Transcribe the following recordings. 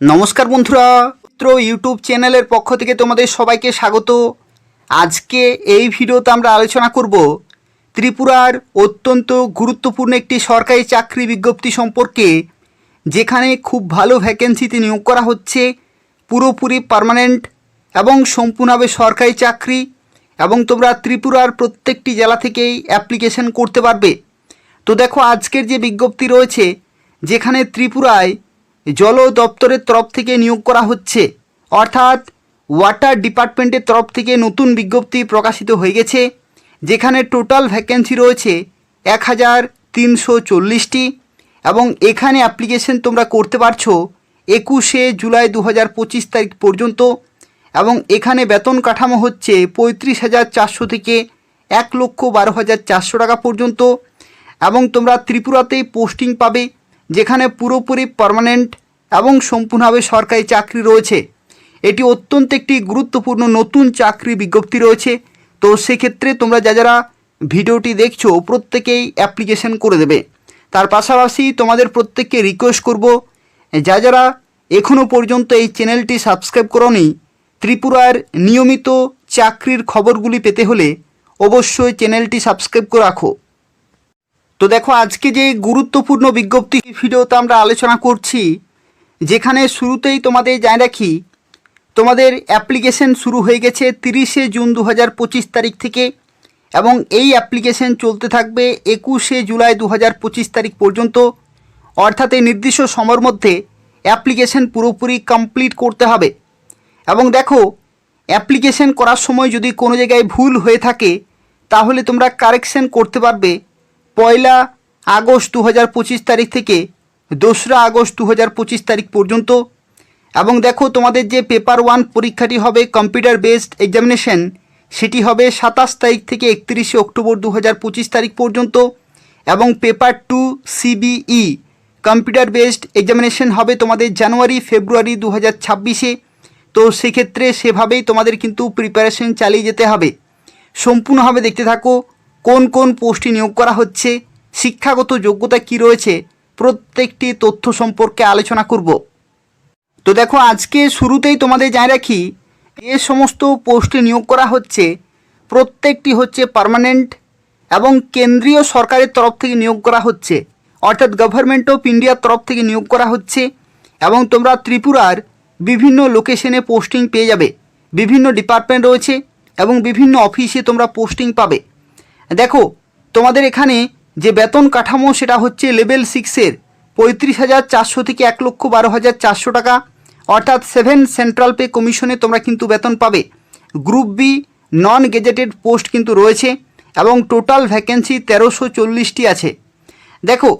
নমস্কার বন্ধুরা মিত্র ইউটিউব চ্যানেলের পক্ষ থেকে তোমাদের সবাইকে স্বাগত। আজকে এই ভিডিওতে আমরা আলোচনা করব ত্রিপুরার অত্যন্ত গুরুত্বপূর্ণ একটি সরকারি চাকরি বিজ্ঞপ্তি সম্পর্কে, যেখানে খুব ভালো ভ্যাকেন্সিতে নিয়োগ করা হচ্ছে, পুরোপুরি পার্মানেন্ট এবং সম্পূর্ণভাবে সরকারি চাকরি, এবং তোমরা ত্রিপুরার প্রত্যেকটি জেলা থেকেই অ্যাপ্লিকেশন করতে পারবে। তো দেখো, আজকের যে বিজ্ঞপ্তি রয়েছে, যেখানে ত্রিপুরায় জল দপ্তরের তরফ থেকে নিয়োগ করা হচ্ছে। অর্থাৎ ওয়াটার ডিপার্টমেন্টের তরফ থেকে নতুন বিজ্ঞপ্তি প্রকাশিত হয়ে গেছে, যেখানে টোটাল ভ্যাকেন্সি রয়েছে এক হাজার তিনশো চল্লিশটি এবং এখানে অ্যাপ্লিকেশন তোমরা করতে পারছ একুশে জুলাই দু হাজার পঁচিশ তারিখ পর্যন্ত এবং এখানে বেতন কাঠামো হচ্ছে পঁয়ত্রিশ হাজার চারশো থেকে এক লক্ষ বারো হাজার চারশো টাকা পর্যন্ত এবং তোমরা ত্রিপুরাতেই পোস্টিং পাবে যেখানে পুরোপুরি পার্মানেন্ট এবং সম্পূর্ণভাবে সরকারি চাকরি রয়েছে। এটি অত্যন্ত একটি গুরুত্বপূর্ণ নতুন চাকরি বিজ্ঞপ্তি রয়েছে। তো সেক্ষেত্রে তোমরা যা যারা ভিডিওটি দেখছ, প্রত্যেকেই অ্যাপ্লিকেশন করে দেবে। তার পাশাপাশি তোমাদের প্রত্যেককে রিকোয়েস্ট করব, যা যারা এখনও পর্যন্ত এই চ্যানেলটি সাবস্ক্রাইব করোনি, ত্রিপুরার নিয়মিত চাকরির খবরগুলি পেতে হলে অবশ্যই চ্যানেলটি সাবস্ক্রাইব করে রাখো। তো দেখো, আজকে যে গুরুত্বপূর্ণ বিজ্ঞপ্তি ভিডিওতে আমরা আলোচনা করছি, যেখানে শুরুতেই তোমাদের জানিয়ে রাখি, তোমাদের অ্যাপ্লিকেশন শুরু হয়ে গেছে তিরিশে জুন দু হাজার পঁচিশ তারিখ থেকে এবং এই অ্যাপ্লিকেশন চলতে থাকবে একুশে জুলাই দু হাজার পঁচিশ তারিখ পর্যন্ত। অর্থাৎ এই নির্দিষ্ট সময়ের মধ্যে অ্যাপ্লিকেশন পুরোপুরি কমপ্লিট করতে হবে। এবং দেখো, অ্যাপ্লিকেশন করার সময় যদি কোনো জায়গায় ভুল হয়ে থাকে, তাহলে তোমরা কারেকশন করতে পারবে পয়লা আগস্ট দু হাজার পঁচিশ তারিখ থেকে দোসরা আগস্ট দু হাজার পঁচিশ তারিখ পর্যন্ত। এবং দেখো তোমাদের যে পেপার ওয়ান পরীক্ষাটি হবে কম্পিউটার বেসড এক্সামিনেশন সেটি হবে সাতাশ তারিখ থেকে একত্রিশে অক্টোবর দু হাজার পঁচিশ তারিখ পর্যন্ত। এবং paper two CBE computer based examination হবে তোমাদের জানুয়ারি ফেব্রুয়ারি দু হাজার ছাব্বিশে। তো সেক্ষেত্রে সেভাবেই তোমাদের কিন্তু প্রিপারেশন চালিয়ে যেতে হবে। সম্পূর্ণভাবে দেখতে থাকো কোন কোন পোস্টে নিয়োগ করা হচ্ছে, শিক্ষাগত যোগ্যতা কি রয়েছে, প্রত্যেকটি তথ্য সম্পর্কে আলোচনা করব। তো দেখো, আজকে শুরুতেই তোমাদের জানিয়ে রাখি যে সমস্ত পোস্টে নিয়োগ করা হচ্ছে, প্রত্যেকটি হচ্ছে পার্মানেন্ট এবং কেন্দ্রীয় সরকারের তরফ থেকে নিয়োগ করা হচ্ছে। অর্থাৎ গভর্নমেন্ট অফ ইন্ডিয়ার তরফ থেকে নিয়োগ করা হচ্ছে এবং তোমরা ত্রিপুরার বিভিন্ন লোকেশনে পোস্টিং পেয়ে যাবে। বিভিন্ন ডিপার্টমেন্ট রয়েছে এবং বিভিন্ন অফিসে তোমরা পোস্টিং পাবে। দেখো, তোমাদের এখানে যে বেতন কাঠামো সেটা হচ্ছে লেভেল সিক্সের পঁয়ত্রিশ হাজার চারশো থেকে এক লক্ষ বারো হাজার চারশো টাকা। অর্থাৎ সেভেন সেন্ট্রাল পে কমিশনে তোমরা কিন্তু বেতন পাবে। Group B non gazetted post কিন্তু রয়েছে এবং টোটাল ভ্যাকেন্সি তেরোশো চল্লিশটি আছে। দেখো,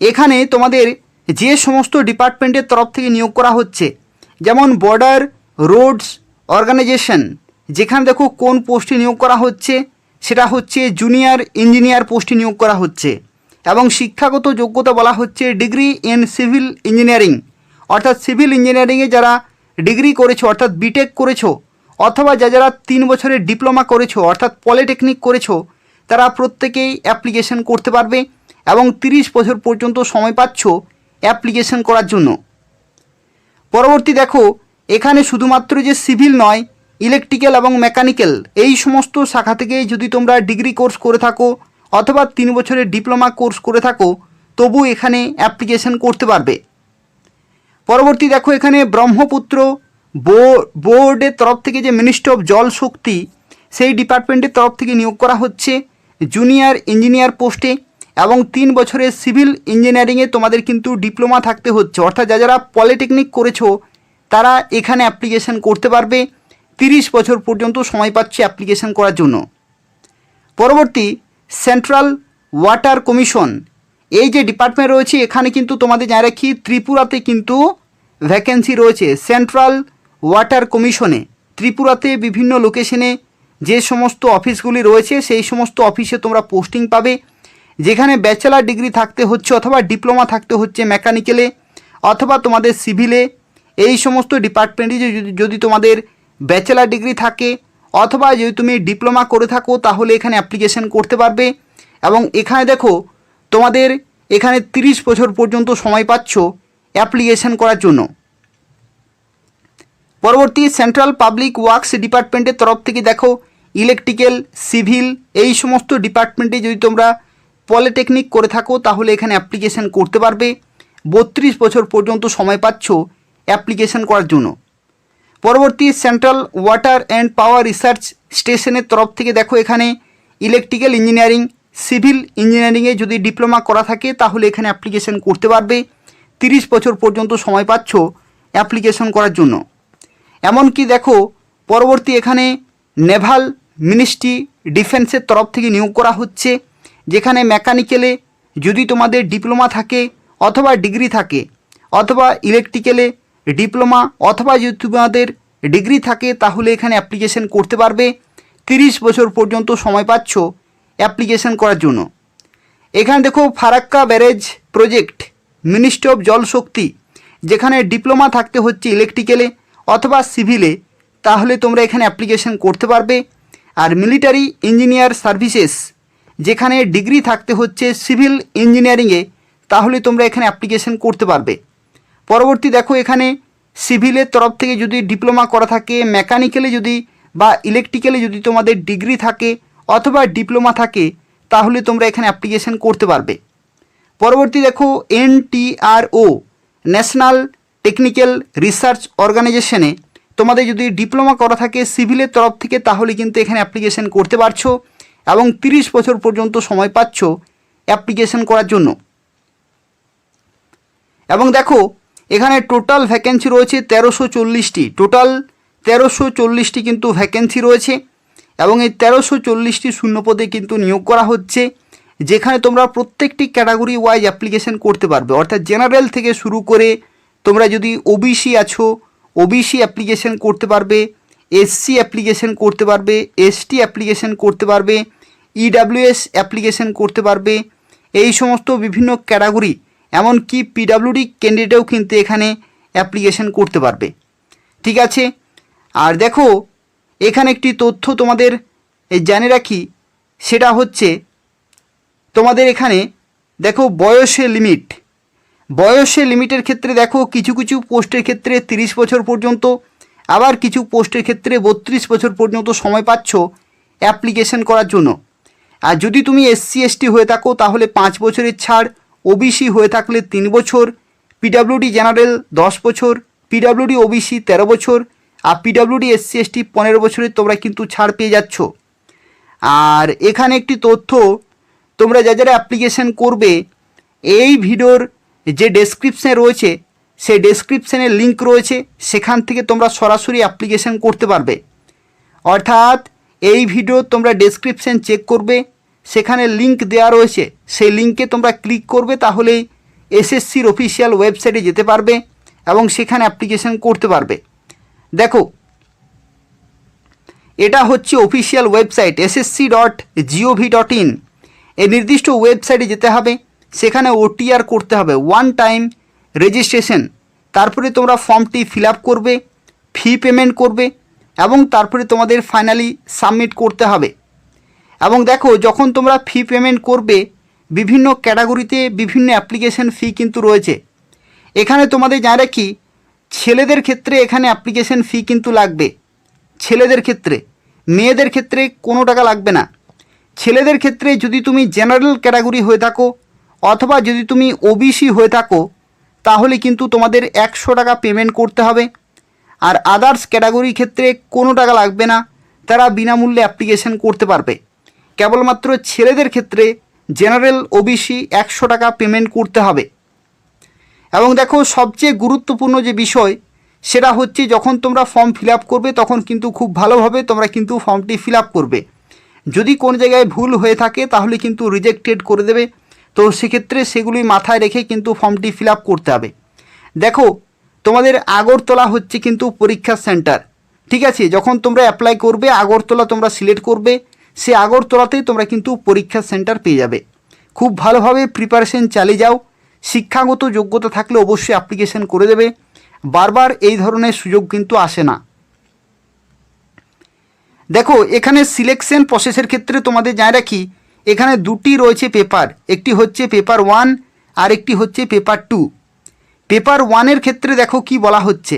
এখানে তোমাদের যে সমস্ত ডিপার্টমেন্টের তরফ থেকে নিয়োগ করা হচ্ছে, যেমন বর্ডার রোডস অর্গানাইজেশন যেখানে দেখো কোন পোস্টে নিয়োগ করা হচ্ছে সেটা হচ্ছে জুনিয়র ইঞ্জিনিয়ার পোস্টে নিয়োগ করা হচ্ছে এবং শিক্ষাগত যোগ্যতা বলা হচ্ছে ডিগ্রি ইন সিভিল ইঞ্জিনিয়ারিং অর্থাৎ সিভিল ইঞ্জিনিয়ারিংয়ে যারা ডিগ্রি করেছ, অর্থাৎ বিটেক করেছ, অথবা যা যারা তিন বছরের ডিপ্লোমা করেছ, অর্থাৎ পলিটেকনিক করেছ, তারা প্রত্যেকেই অ্যাপ্লিকেশন করতে পারবে এবং তিরিশ বছর পর্যন্ত সময় পাচ্ছ অ্যাপ্লিকেশন করার জন্য। পরবর্তী দেখো, এখানে শুধুমাত্র যে সিভিল নয় ইলেকট্রিক্যাল এবং মেকানিক্যাল, এই সমস্ত শাখা থেকে যদি তোমরা ডিগ্রি কোর্স করে থাকো অথবা তিন বছরের ডিপ্লোমা কোর্স করে থাকো, তবু এখানে অ্যাপ্লিকেশন করতে পারবে। পরবর্তী দেখো এখানে ব্রহ্মপুত্র বোর্ডের তরফ থেকে যে মিনিস্ট্রি অফ জল শক্তি, সেই ডিপার্টমেন্টের তরফ থেকে নিয়োগ করা হচ্ছে জুনিয়র ইঞ্জিনিয়ার পোস্টে এবং তিন বছরের সিভিল ইঞ্জিনিয়ারিংয়ে তোমাদের কিন্তু ডিপ্লোমা থাকতে হচ্ছে। অর্থাৎ যা যারা পলিটেকনিক করেছ, তারা এখানে অ্যাপ্লিকেশন করতে পারবে। তিরিশ বছর পর্যন্ত সময় পাচ্ছে অ্যাপ্লিকেশন করার জন্য। পরবর্তী সেন্ট্রাল ওয়াটার কমিশন এই যে ডিপার্টমেন্ট রয়েছে, এখানে কিন্তু তোমাদের জানা রাখি, ত্রিপুরাতে কিন্তু ভ্যাকেন্সি রয়েছে। সেন্ট্রাল ওয়াটার কমিশনে ত্রিপুরাতে বিভিন্ন লোকেশনে যে সমস্ত অফিসগুলি রয়েছে, সেই সমস্ত অফিসে তোমরা পোস্টিং পাবে। যেখানে ব্যাচেলার ডিগ্রি থাকতে হচ্ছে অথবা ডিপ্লোমা থাকতে হচ্ছে মেকানিক্যালে অথবা তোমাদের সিভিলে এই সমস্ত ডিপার্টমেন্টে যদি যদি তোমাদের ব্যাচেলার ডিগ্রি থাকে, অথবা যদি তুমি ডিপ্লোমা করে থাকো, তাহলে এখানে অ্যাপ্লিকেশন করতে পারবে। এবং এখানে দেখো, তোমাদের এখানে তিরিশ বছর পর্যন্ত সময় পাচ্ছ অ্যাপ্লিকেশন করার জন্য। পরবর্তী সেন্ট্রাল পাবলিক ওয়ার্কস ডিপার্টমেন্টের তরফ থেকে দেখো ইলেকট্রিক্যাল সিভিল এই সমস্ত ডিপার্টমেন্টে যদি তোমরা পলিটেকনিক করে থাকো, তাহলে এখানে অ্যাপ্লিকেশন করতে পারবে। বত্রিশ বছর পর্যন্ত সময় পাচ্ছ অ্যাপ্লিকেশন করার জন্য। পরবর্তী Central Water and Power Research স্টেশনের তরফ থেকে দেখো এখানে ইলেকট্রিক্যাল ইঞ্জিনিয়ারিং, সিভিল ইঞ্জিনিয়ারিংয়ে যদি ডিপ্লোমা করা থাকে তাহলে এখানে অ্যাপ্লিকেশন করতে পারবে। তিরিশ বছর পর্যন্ত সময় পাচ্ছ অ্যাপ্লিকেশন করার জন্য। এমনকি দেখো, পরবর্তী এখানে নেভাল মিনিস্ট্রি ডিফেন্সের তরফ থেকে নিয়োগ করা হচ্ছে, যেখানে মেকানিক্যালে যদি তোমাদের ডিপ্লোমা থাকে অথবা ডিগ্রি থাকে, অথবা ইলেকট্রিক্যালে ডিপ্লোমা অথবা যদি তোমাদের ডিগ্রি থাকে, তাহলে এখানে অ্যাপ্লিকেশন করতে পারবে। তিরিশ বছর পর্যন্ত সময় পাচ্ছ অ্যাপ্লিকেশন করার জন্য। এখানে দেখো Farakka barrage project Ministry of Jal Shakti যেখানে ডিপ্লোমা থাকতে হচ্ছে ইলেকট্রিক্যালে অথবা সিভিলে তাহলে তোমরা এখানে অ্যাপ্লিকেশন করতে পারবে। আর মিলিটারি ইঞ্জিনিয়ার সার্ভিসেস যেখানে ডিগ্রি থাকতে হচ্ছে সিভিল ইঞ্জিনিয়ারিংয়ে তাহলে তোমরা এখানে অ্যাপ্লিকেশন করতে পারবে। পরবর্তী দেখো এখানে সিভিলের তরফ থেকে যদি ডিপ্লোমা করা থাকে, মেকানিক্যালে যদি বা ইলেকট্রিক্যালে যদি তোমাদের ডিগ্রি থাকে অথবা ডিপ্লোমা থাকে, তাহলে তোমরা এখানে অ্যাপ্লিকেশন করতে পারবে। পরবর্তী দেখো এনটিআরও, ন্যাশনাল টেকনিক্যাল রিসার্চ অর্গানাইজেশনে তোমাদের যদি ডিপ্লোমা করা থাকে সিভিলের তরফ থেকে, তাহলে কিন্তু এখানে অ্যাপ্লিকেশন করতে পারছ এবং তিরিশ বছর পর্যন্ত সময় পাচ্ছ অ্যাপ্লিকেশন করার জন্য। এবং দেখো এখানে টোটাল ভ্যাকেন্সি রয়েছে তেরোশো চল্লিশটি। টোটাল তেরোশো চল্লিশটি কিন্তু ভ্যাকেন্সি রয়েছে এবং এই তেরোশো চল্লিশটি শূন্যপদে কিন্তু নিয়োগ করা হচ্ছে, যেখানে তোমরা প্রত্যেকটি ক্যাটাগরি ওয়াইজ অ্যাপ্লিকেশন করতে পারবে। অর্থাৎ জেনারেল থেকে শুরু করে তোমরা যদি ওবিসি আছো ওবিসি অ্যাপ্লিকেশন করতে পারবে এসসি অ্যাপ্লিকেশন করতে পারবে এসটি অ্যাপ্লিকেশন করতে পারবে ইডাব্লিউএস অ্যাপ্লিকেশন করতে পারবে, এই সমস্ত বিভিন্ন ক্যাটাগরি এমনকি পিডাব্লিউডি ক্যান্ডিডেটও কিন্তু এখানে অ্যাপ্লিকেশন করতে পারবে। ঠিক আছে? আর দেখো, এখানে একটি তথ্য তোমাদের জানে রাখি, সেটা হচ্ছে তোমাদের এখানে দেখো বয়সের লিমিট বয়সের লিমিটের ক্ষেত্রে দেখো কিছু কিছু পোস্টের ক্ষেত্রে তিরিশ বছর পর্যন্ত, আবার কিছু পোস্টের ক্ষেত্রে বত্রিশ বছর পর্যন্ত সময় পাচ্ছ অ্যাপ্লিকেশন করার জন্য। আর যদি তুমি এসসি এসটি হয়ে থাকো, তাহলে পাঁচ বছরের ছাড় ওবিসি হয়ে থাকলে তিন বছর পিডাব্লিউডি জেনারেল দশ বছর পিডাব্লিউডি ওবিসি তেরো বছর, আর পিডাব্লিউডি এসসি এসটি পনেরো বছরে তোমরা কিন্তু ছাড় পেয়ে যাচ্ছ। আর এখানে একটি তথ্য, তোমরা যা যারা অ্যাপ্লিকেশন করবে, এই ভিডিওর যে ডেসক্রিপশানে রয়েছে, সেই ডেসক্রিপশানের লিঙ্ক রয়েছে, সেখান থেকে তোমরা সরাসরি অ্যাপ্লিকেশন করতে পারবে। অর্থাৎ এই ভিডিও তোমরা ডেসক্রিপশান চেক করবে সেখানে লিঙ্ক দেওয়া রয়েছে। সেই লিঙ্কে তোমরা ক্লিক করবে, তাহলেই এসএসসির অফিসিয়াল ওয়েবসাইটে যেতে পারবে এবং সেখানে অ্যাপ্লিকেশন করতে পারবে। দেখো, এটা হচ্ছে official website SSC dot gov dot in এই নির্দিষ্ট ওয়েবসাইটে যেতে হবে, সেখানে ওটিআর করতে হবে ওয়ান টাইম রেজিস্ট্রেশন তারপরে তোমরা ফর্মটি ফিল করবে ফি পেমেন্ট করবে এবং তারপরে তোমাদের ফাইনালি সাবমিট করতে হবে। এবং দেখো, যখন তোমরা ফি পেমেন্ট করবে, বিভিন্ন ক্যাটাগরিতে বিভিন্ন অ্যাপ্লিকেশন ফি কিন্তু রয়েছে। এখানে তোমাদের জানা রাখি, ছেলেদের ক্ষেত্রে এখানে অ্যাপ্লিকেশন ফি কিন্তু লাগবে। ছেলেদের ক্ষেত্রে। মেয়েদের ক্ষেত্রে কোনো টাকা লাগবে না। ছেলেদের ক্ষেত্রে যদি তুমি জেনারেল ক্যাটাগরি হয়ে থাকো, অথবা যদি তুমি ওবিসি হয়ে থাকো, তাহলে কিন্তু তোমাদের একশো টাকা পেমেন্ট করতে হবে। আর আদার্স ক্যাটাগরির ক্ষেত্রে কোনো টাকা লাগবে না, তারা বিনামূল্যে অ্যাপ্লিকেশন করতে পারবে। কেবলমাত্র ছেলেদের ক্ষেত্রে জেনারেল ওবিসি একশো টাকা পেমেন্ট করতে হবে। এবং দেখো, সবচেয়ে গুরুত্বপূর্ণ যে বিষয়, সেটা হচ্ছে যখন তোমরা ফর্ম ফিল করবে, তখন কিন্তু খুব ভালোভাবে তোমরা কিন্তু ফর্মটি ফিল করবে। যদি কোনো জায়গায় ভুল হয়ে থাকে, তাহলে কিন্তু রিজেক্টেড করে দেবে। তো সেক্ষেত্রে সেগুলি মাথায় রেখে কিন্তু ফর্মটি ফিল করতে হবে। দেখো, তোমাদের আগরতলা হচ্ছে কিন্তু পরীক্ষা সেন্টার ঠিক আছে? যখন তোমরা অ্যাপ্লাই করবে, আগরতলা তোমরা সিলেক্ট করবে। সে আগরতলাতেই তোমরা কিন্তু পরীক্ষা সেন্টার পেয়ে যাবে। খুব ভালোভাবে প্রিপারেশন চালিয়ে যাও। শিক্ষাগত যোগ্যতা থাকলে অবশ্যই অ্যাপ্লিকেশন করে দেবে। বারবার এই ধরনের সুযোগ কিন্তু আসে না। দেখো, এখানে সিলেকশন প্রসেসের ক্ষেত্রে তোমাদের জানা রাখি, এখানে দুটি রয়েছে পেপার একটি হচ্ছে পেপার ওয়ান আর একটি হচ্ছে পেপার টু পেপার ওয়ানের ক্ষেত্রে দেখো কি বলা হচ্ছে?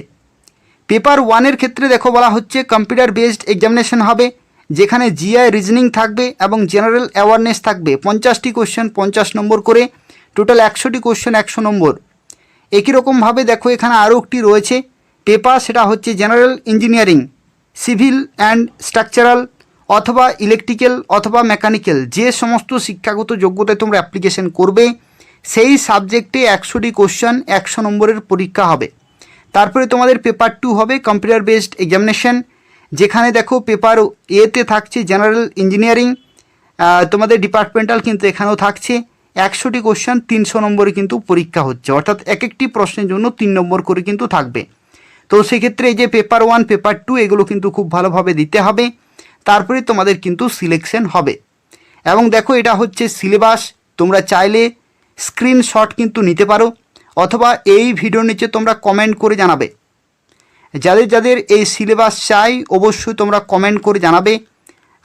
পেপার ওয়ানের ক্ষেত্রে দেখো বলা হচ্ছে কম্পিউটার বেসড এক্সামিনেশন হবে। যেখানে জিআই রিজনিং থাকবে এবং জেনারেল অ্যাওয়ারনেস থাকবে। পঞ্চাশটি কোশ্চেন পঞ্চাশ নম্বর করে। টোটাল একশোটি কোশ্চেন একশো নম্বর। একই রকমভাবে দেখো, এখানে আরও একটি রয়েছে। পেপার সেটা হচ্ছে general engineering civil and structural অথবা ইলেকট্রিক্যাল অথবা মেকানিক্যাল যে সমস্ত শিক্ষাগত যোগ্যতায় তোমরা অ্যাপ্লিকেশন করবে, সেই সাবজেক্টে একশোটি কোশ্চেন একশো নম্বরের পরীক্ষা হবে। তারপরে তোমাদের পেপার টু হবে কম্পিউটার বেসড এক্সামিনেশন যেখানে দেখো পেপার এতে থাকছে জেনারেল ইঞ্জিনিয়ারিং তোমাদের ডিপার্টমেন্টাল কিন্তু এখানেও থাকছে। একশোটি কোশ্চেন তিনশো নম্বরে কিন্তু পরীক্ষা হচ্ছে। অর্থাৎ এক একটি প্রশ্নের জন্য তিন নম্বর করে কিন্তু থাকবে। তো সেক্ষেত্রে এই যে পেপার ওয়ান পেপার টু এগুলো কিন্তু খুব ভালোভাবে দিতে হবে। তারপরে তোমাদের কিন্তু সিলেকশন হবে। এবং দেখো এটা হচ্ছে সিলেবাস তোমরা চাইলে স্ক্রিনশট কিন্তু নিতে পারো। অথবা এই ভিডিওর নিচে তোমরা কমেন্ট করে জানাবে। যাদের যাদের এই সিলেবাস চাই, অবশ্যই তোমরা কমেন্ট করে জানাবে।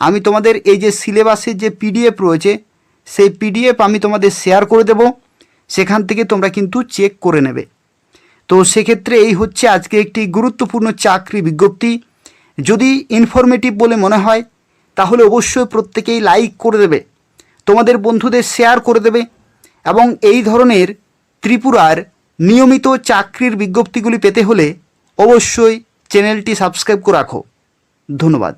আমি তোমাদের এই যে সিলেবাসের যে পিডিএফ রয়েছে, সেই পিডিএফ আমি তোমাদের শেয়ার করে দেব। সেখান থেকে তোমরা কিন্তু চেক করে নেবে। তো সেক্ষেত্রে এই হচ্ছে আজকে একটি গুরুত্বপূর্ণ চাকরি বিজ্ঞপ্তি। যদি ইনফরমেটিভ বলে মনে হয়, তাহলে অবশ্যই প্রত্যেকেই লাইক করে দেবে। তোমাদের বন্ধুদের শেয়ার করে দেবে এবং এই ধরনের ত্রিপুরার নিয়মিত চাকরির বিজ্ঞপ্তিগুলি পেতে হলে অবশ্যই চ্যানেলটি সাবস্ক্রাইব করে রাখো। ধন্যবাদ।